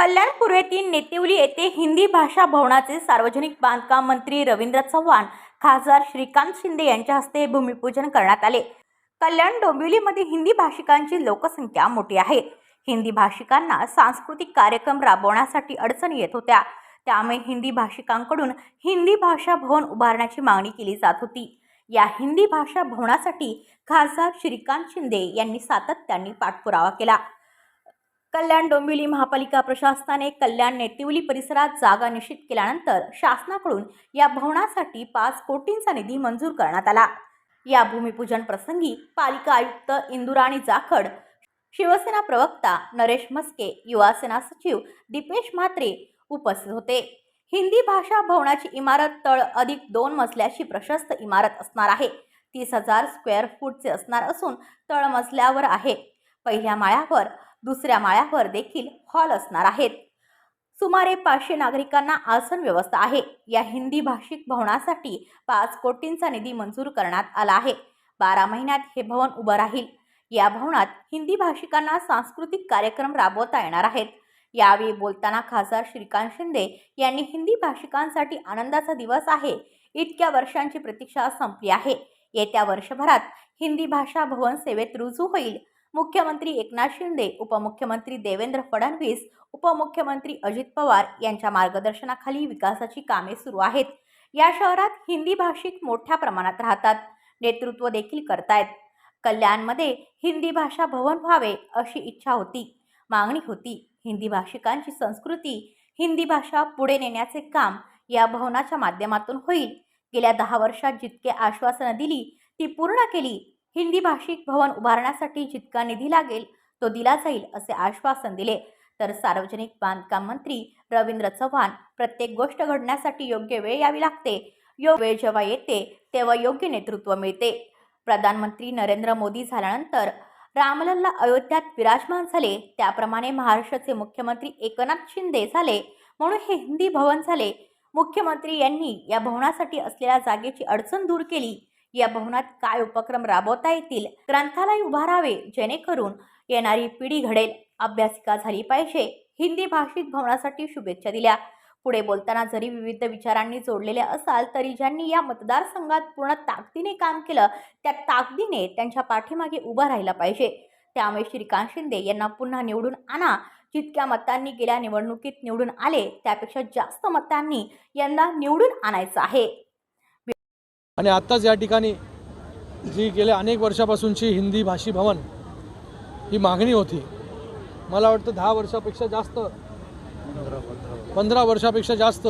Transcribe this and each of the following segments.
कल्याण पूर्वेतील नेतिवली येथे हिंदी भाषा भवनाचे सार्वजनिक बांधकाम मंत्री रवींद्र चव्हाण खासदार श्रीकांत शिंदे यांच्या हस्ते भूमिपूजन करण्यात आले. कल्याण डोंबिवलीमध्ये हिंदी भाषिकांची लोकसंख्या मोठी आहे. हिंदी भाषिकांना सांस्कृतिक कार्यक्रम राबवण्यासाठी अडचणी येत होत्या. त्यामुळे हिंदी भाषिकांकडून हिंदी भाषा भवन उभारण्याची मागणी केली जात होती. या हिंदी भाषा भवनासाठी खासदार श्रीकांत शिंदे यांनी सातत्याने पाठपुरावा केला. कल्याण डोंबिवली महापालिका प्रशासनाने कल्याण नेटिवली परिसरात जागा निश्चित केल्यानंतर शासनाकडून या भवनासाठी पाच कोटींचा निधी मंजूर करण्यात आला. या भूमिपूजन प्रसंगी पालिका आयुक्त इंदुराणी जाखड शिवसेना प्रवक्ता नरेश मस्के युवासेना सचिव दीपेश म्हात्रे उपस्थित होते. हिंदी भाषा भवनाची इमारत तळ अधिक दोन मजल्याची प्रशस्त इमारत असणार आहे. तीस हजार स्क्वेअर फूटचे असणार असून तळमजल्यावर आहे. पहिल्या माळ्यावर दुसऱ्या माळ्यावर देखील हॉल असणार आहेत. सुमारे पाचशे नागरिकांना आसन व्यवस्था आहे. या हिंदी भाषिक भवनासाठी पाच कोटींचा निधी मंजूर करण्यात आला आहे. बारा महिन्यात हे भवन उभं राहील. या भवनात हिंदी भाषिकांना सांस्कृतिक कार्यक्रम राबवता येणार आहेत. यावेळी बोलताना खासदार श्रीकांत शिंदे यांनी हिंदी भाषिकांसाठी आनंदाचा दिवस आहे. इतक्या वर्षांची प्रतीक्षा संपली आहे. येत्या वर्षभरात हिंदी भाषा भवन सेवेत रुजू होईल. मुख्यमंत्री एकनाथ शिंदे उपमुख्यमंत्री देवेंद्र फडणवीस उपमुख्यमंत्री अजित पवार यांच्या मार्गदर्शनाखाली विकासाची कामे सुरू आहेत. या शहरात हिंदी भाषिक मोठ्या प्रमाणात राहतात. नेतृत्व देखील करतायत. कल्याणमध्ये हिंदी भाषा भवन व्हावे अशी इच्छा होती. मागणी होती. हिंदी भाषिकांची संस्कृती हिंदी भाषा पुढे नेण्याचे काम या भवनाच्या माध्यमातून होईल. गेल्या दहा वर्षात जितके आश्वासनं दिली ती पूर्ण केली हिंदी भाषिक भवन उभारण्यासाठी जितका निधी लागेल तो दिला जाईल असे आश्वासन दिले. तर सार्वजनिक बांधकाम मंत्री रवींद्र चव्हाण प्रत्येक गोष्ट घडण्यासाठी योग्य वेळ यावी लागते. योग्य वेळ जेव्हा येते तेव्हा योग्य नेतृत्व मिळते. प्रधानमंत्री नरेंद्र मोदी झाल्यानंतर रामलल्ला अयोध्यात विराजमान झाले. त्याप्रमाणे महाराष्ट्राचे मुख्यमंत्री एकनाथ शिंदे झाले म्हणून हे हिंदी भवन झाले. मुख्यमंत्री यांनी या भवनासाठी असलेल्या जागेची अडचण दूर केली. या भवनात काय उपक्रम राबवता येतील? ग्रंथालय उभारावे जेणेकरून येणारी पिढी घडेल. अभ्यासिका झाली पाहिजे. हिंदी भाषिक भवनासाठी शुभेच्छा दिल्या. पुढे बोलताना जरी विविध विचारांनी जोडलेले असाल तरी ज्यांनी या मतदारसंघात पूर्ण ताकदीने काम केलं त्या ताकदीने त्यांच्या पाठीमागे उभं राहिला पाहिजे. त्यामुळे श्रीकांत शिंदे यांना पुन्हा निवडून आणा. जितक्या मतांनी गेल्या निवडणुकीत निवडून आले त्यापेक्षा जास्त मतांनी यंदा निवडून आणायचं आहे. आणि आत्ताच या ठिकाणी जी गेल्या अनेक वर्षापासूनची हिंदी भाषी भवन ही मागणी होती. मला वाटतं दहा वर्षापेक्षा जास्त पंधरा वर्षापेक्षा जास्त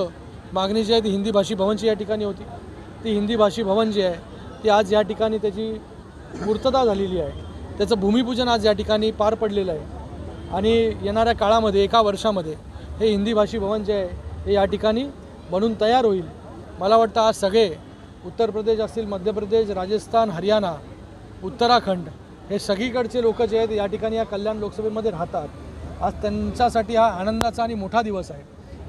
मागणी जी आहे ती हिंदी भाषी भवनची या ठिकाणी होती. ती हिंदी भाषी भवन जी आहे ती आज या ठिकाणी त्याची पूर्तता झालेली आहे. त्याचं भूमिपूजन आज या ठिकाणी पार पडलेलं आहे. आणि येणाऱ्या काळामध्ये एका वर्षामध्ये हे हिंदी भाषी भवन जे आहे हे या ठिकाणी बनून तयार होईल. मला वाटतं आज सगळे उत्तर प्रदेश असतील मध्य प्रदेश राजस्थान हरियाणा उत्तराखंड हे सगळीकडचे लोक जे आहेत या ठिकाणी या कल्याण लोकसभेमध्ये राहतात. आज त्यांच्यासाठी हा आनंदाचा आणि मोठा दिवस आहे.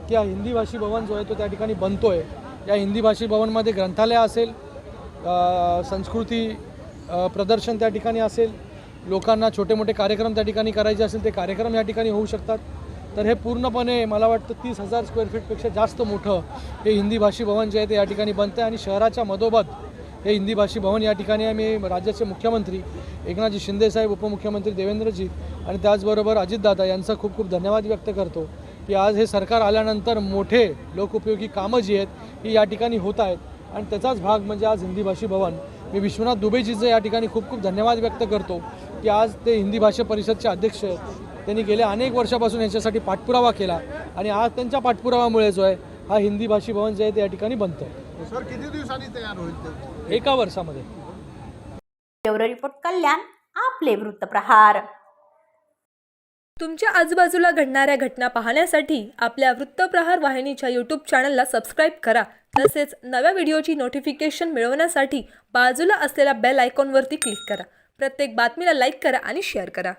की हा हिंदी भाषी भवन जो आहे तो त्या ठिकाणी बनतो आहे या हिंदी भाषी भवनमध्ये ग्रंथालय असेल संस्कृती प्रदर्शन त्या ठिकाणी असेल लोकांना छोटे मोठे कार्यक्रम त्या ठिकाणी करायचे असेल ते कार्यक्रम या ठिकाणी होऊ शकतात. तर हे पूर्णपणे मला वाटतं तीस हजार स्क्वेअर फीटपेक्षा जास्त मोठं हे हिंदी भाषी भवन जे आहे ते या ठिकाणी बनतं आहे आणि शहराच्या मधोमध हे हिंदी भाषी भवन या ठिकाणी आम्ही राज्याचे मुख्यमंत्री एकनाथजी शिंदेसाहेब उपमुख्यमंत्री देवेंद्रजी आणि त्याचबरोबर अजितदादा यांचा खूप खूप धन्यवाद व्यक्त करतो की आज हे सरकार आल्यानंतर मोठे लोकउपयोगी कामं जी आहेत ही या ठिकाणी होत आहेत. आणि त्याचाच भाग म्हणजे आज हिंदी भाषी भवन. मी विश्वनाथ दुबेजीचं या ठिकाणी खूप खूप धन्यवाद व्यक्त करतो की आज ते हिंदी भाषा परिषदचे अध्यक्ष आहेत. त्यांनी गेल्या अनेक वर्षापासून याच्यासाठी पाठपुरावा केला आणि आज त्यांच्या पाठपुरावामुळे जो आहे हा हिंदी भाषी भवन जे आहे ते या ठिकाणी बनतं सर किती दिवसांनी तयार होईल ते? एका वर्षामध्ये. रिपोर्ट कल्याण आपले वृत्तप्रहार. तुमच्या आजूबाजूला घडणाऱ्या घटना पाहण्यासाठी आपल्या वृत्तप्रहार वाहिनीच्या यूट्यूब चॅनलला सबस्क्राईब करा. तसेच नव्या व्हिडिओची नोटिफिकेशन मिळवण्यासाठी बाजूला असलेल्या बेल आयकॉनवरती क्लिक करा. प्रत्येक बातमीला लाईक करा आणि शेअर करा.